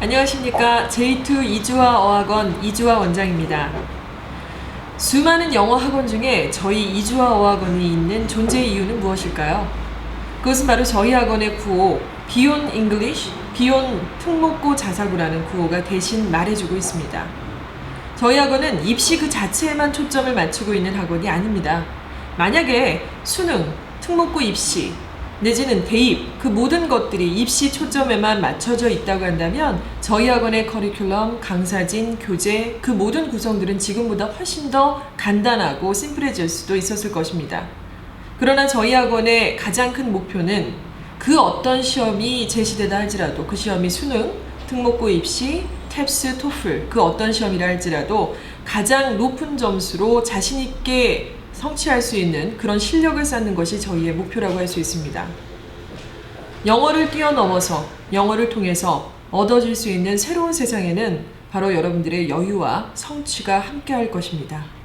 안녕하십니까. J2 이주화 어학원 이주화 원장입니다. 수많은 영어 학원 중에 저희 이주화 어학원이 있는 존재 이유는 무엇일까요? 그것은 바로 저희 학원의 구호 비욘 잉글리쉬, 비욘 특목고 자사고라는 구호가 대신 말해주고 있습니다. 저희 학원은 입시 그 자체에만 초점을 맞추고 있는 학원이 아닙니다. 만약에 수능, 특목고 입시, 내지는 대입, 그 모든 것들이 입시 초점에만 맞춰져 있다고 한다면 저희 학원의 커리큘럼, 강사진, 교재, 그 모든 구성들은 지금보다 훨씬 더 간단하고 심플해질 수도 있었을 것입니다. 그러나 저희 학원의 가장 큰 목표는 그 어떤 시험이 제시되다 할지라도 그 시험이 수능, 특목고 입시, 탭스, 토플 그 어떤 시험이라 할지라도 가장 높은 점수로 자신 있게 성취할 수 있는 그런 실력을 쌓는 것이 저희의 목표라고 할 수 있습니다. 영어를 뛰어넘어서 영어를 통해서 얻어질 수 있는 새로운 세상에는 바로 여러분들의 여유와 성취가 함께할 것입니다.